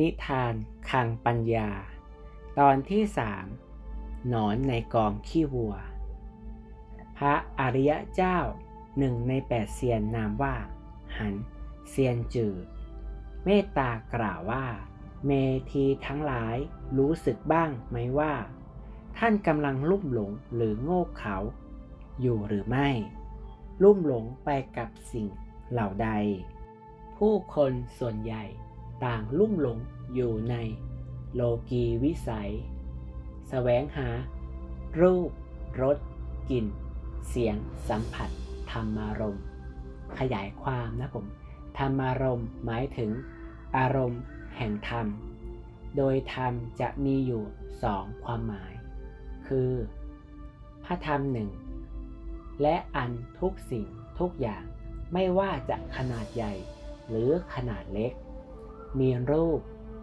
นิทานคังปัญญา ตอนที่สามหนอนในกองขี้วัว พระอริยะเจ้าหนึ่งในแปดเซียนนามว่า หันเซียนจือเมตตากล่าวว่า เมทีทั้งหลายรู้สึกบ้างไหมว่า ท่านกำลังลุ่มหลงหรือโง่เขลาอยู่หรือไม่ ลุ่มหลงไปกับสิ่งเหล่าใด ผู้คนส่วนใหญ่ ต่างลุ่มหลงอยู่ในโลกีวิสัยแสวงหา รูปรสกลิ่น เสียง สัมผัส ธรรมารมณ์ ขยายความนะผม ธรรมารมณ์หมายถึง อารมณ์แห่งธรรม โดยธรรมจะมีอยู่สองความหมาย คือ พระธรรมหนึ่ง และอันทุกสิ่งทุกอย่างไม่ว่าจะขนาดใหญ่หรือขนาดเล็ก มีรูป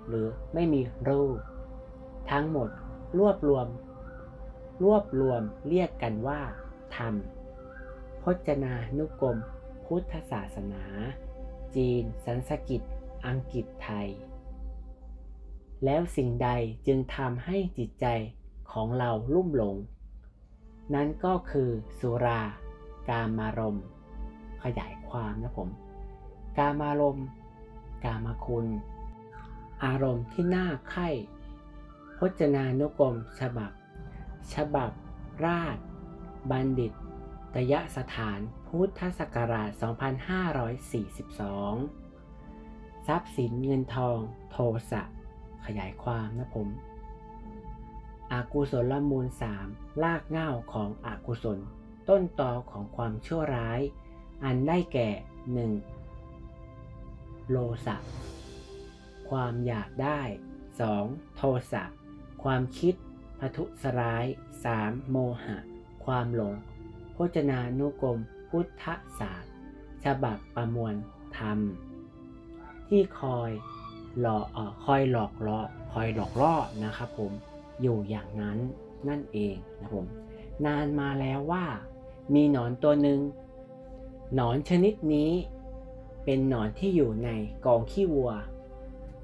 หรือไม่มีรูป ทั้งหมดรวบรวม รวบรวมเรียกกันว่า ธรรม พจนานุกรม พุทธศาสนา จีน สันสกิต อังกฤษไทย แล้วสิ่งใดจึงทำให้จิตใจของเราลุ่มหลง นั่นก็คือสุรากามารม ขยายความนะผม กามารมณ์ กามคุณ อารมณ์ที่น่าใคร่พจนานุกรมฉบับ ฉบับ ราช บัณฑิตตยสถานพุทธศักราช 2542 ทรัพย์สินเงินทองโทสะ ขยายความนะผม อากุศลมูลสามลากเง้าของอากุศล ต้นตอของความชั่วร้าย อันได้แก่ 1. โลสะ ความอยากได้ 2. โทสะ ความคิดพทุสร้าย 3. โมหะ ความหลงพจนานุกรมพุทธศาสตร์ ฉบับประมวลธรรม ที่คอยหลอกออคอยหลอกล่อคอยหลอกล่อนะครับผมอยู่อย่างนั้นนั่นเองนะผมนานมาแล้วว่า มีหนอนตัวหนึ่งหนอนชนิดนี้ เป็นหนอนที่อยู่ในกองขี้วัว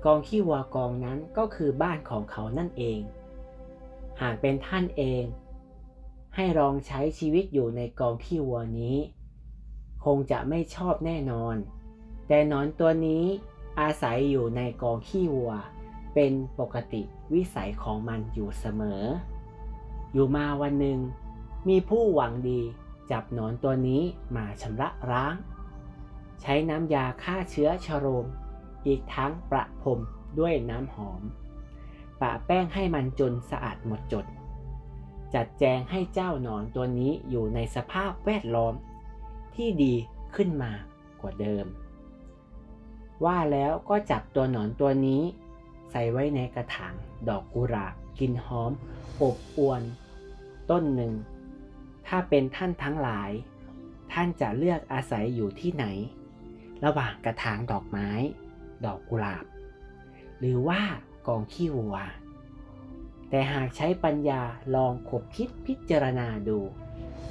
กองขี้วัวกองนั้นก็คือบ้านของเขานั่นเอง หากเป็นท่านเอง ให้ลองใช้ชีวิตอยู่ในกองขี้วัวนี้ คงจะไม่ชอบแน่นอน แต่หนอนตัวนี้อาศัยอยู่ในกองขี้วัว เป็นปกติวิสัยของมันอยู่เสมอ อยู่มาวันหนึ่งมีผู้หวังดีจับหนอนตัวนี้มาชำระล้าง ใช้น้ำยาฆ่าเชื้อชโรม อีกทั้งประพรมด้วยน้ำหอมปะแป้งให้มันจนสะอาดหมดจด จัดแจงให้เจ้าหนอนตัวนี้อยู่ในสภาพแวดล้อม ที่ดีขึ้นมากว่าเดิม ว่าแล้วก็จับตัวหนอนตัวนี้ ใส่ไว้ในกระถางดอกกุหลาบกลินหอม อบอวน ต้นหนึ่ง ถ้าเป็นท่านทั้งหลาย ท่านจะเลือกอาศัยอยู่ที่ไหน ระหว่างกระถางดอกไม้ ดอกกุหลาบ หรือว่ากองขี้วัว แต่หากใช้ปัญญาลองขบคิดพิจารณาดู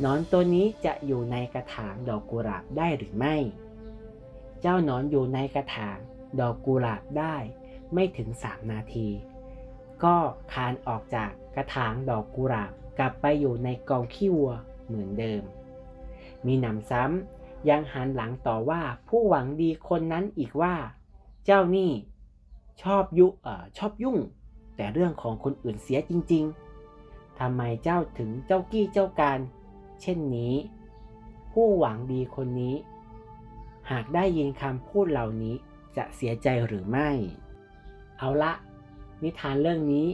นอนตัวนี้จะอยู่ในกระถางดอกกุหลาบได้หรือไม่ เจ้านอนอยู่ในกระถางดอกกุหลาบได้ไม่ถึง 3 นาที ก็คานออกจากกระถางดอกกุหลาบกลับไปอยู่ในกองขี้วัวเหมือนเดิม มีหนำซ้ำ ยังหันหลังต่อว่าผู้หวังดีคนนั้นอีกว่า เจ้านี่ชอบยุเอ่อชอบยุ่ง แต่เรื่องของคนอื่นเสียจริง ๆทำไมเจ้าถึงเจ้ากี้เจ้าการ เช่นนี้ ผู้หวังดีคนนี้ หากได้ยินคำพูดเหล่านี้จะเสียใจหรือไม่ เอาละ นิทานเรื่องนี้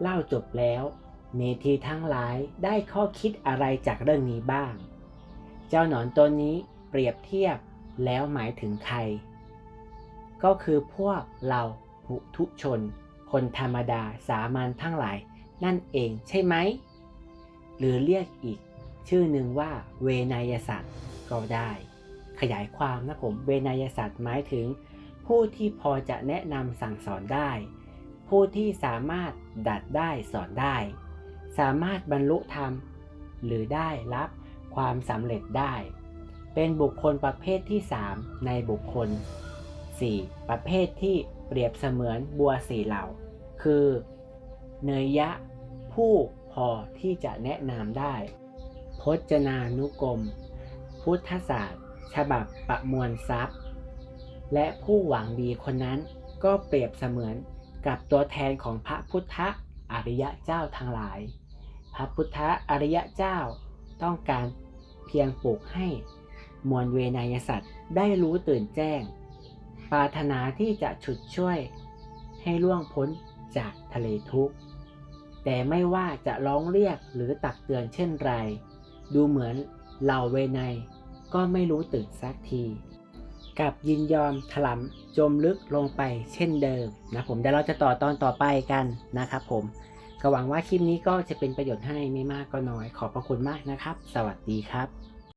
เล่าจบแล้ว เมธีทั้งหลายได้ข้อคิดอะไรจากเรื่องนี้บ้าง เจ้าหนอนตัวนี้เปรียบเทียบแล้วหมายถึงใคร ก็คือพวกเราปุถุชน คนธรรมดาสามัญทั้งหลายนั่นเองใช่ไหม หรือเรียกอีกชื่อหนึ่งว่าเวนยสัตว์ก็ได้ ขยายความนะผมเวนยสัตว์หมายถึง ผู้ที่พอจะแนะนำสั่งสอนได้ ผู้ที่สามารถดัดได้สอนได้ สามารถบรรลุธรรม หรือได้รับ ความสำเร็จได้ เป็นบุคคลประเภทที่ 3 ในบุคคล 4. ประเภทที่เปรียบเสมือนบัวสีเหล่า คือเนยยะผู้พอที่จะแนะนำได้ พจนานุกรม พุทธศาสตร์ ฉบับประมวลทรัพย์ และผู้หวังดีคนนั้นก็เปรียบเสมือนกับตัวแทนของพระพุทธอริยเจ้าทั้งหลาย พระพุทธอริยเจ้า ต้องการเพียงปลูกให้มวลเวนยสัตว์ได้รู้ตื่นแจ้ง ปรารถนาที่จะฉุดช่วยให้ล่วงพ้นจากทะเลทุกข์ แต่ไม่ว่าจะร้องเรียกหรือตักเตือนเช่นไร ดูเหมือนเหล่าเวไนยก็ไม่รู้ตื่นสักที กับยินยอมถลำจมลึกลงไปเช่นเดิมนะผมเดี๋ยวเราจะต่อตอนต่อไปกันนะครับผม ก็หวังว่าคลิปนี้ก็จะเป็นประโยชน์ให้ไม่มากก็น้อย ขอบพระคุณมากนะครับ สวัสดีครับ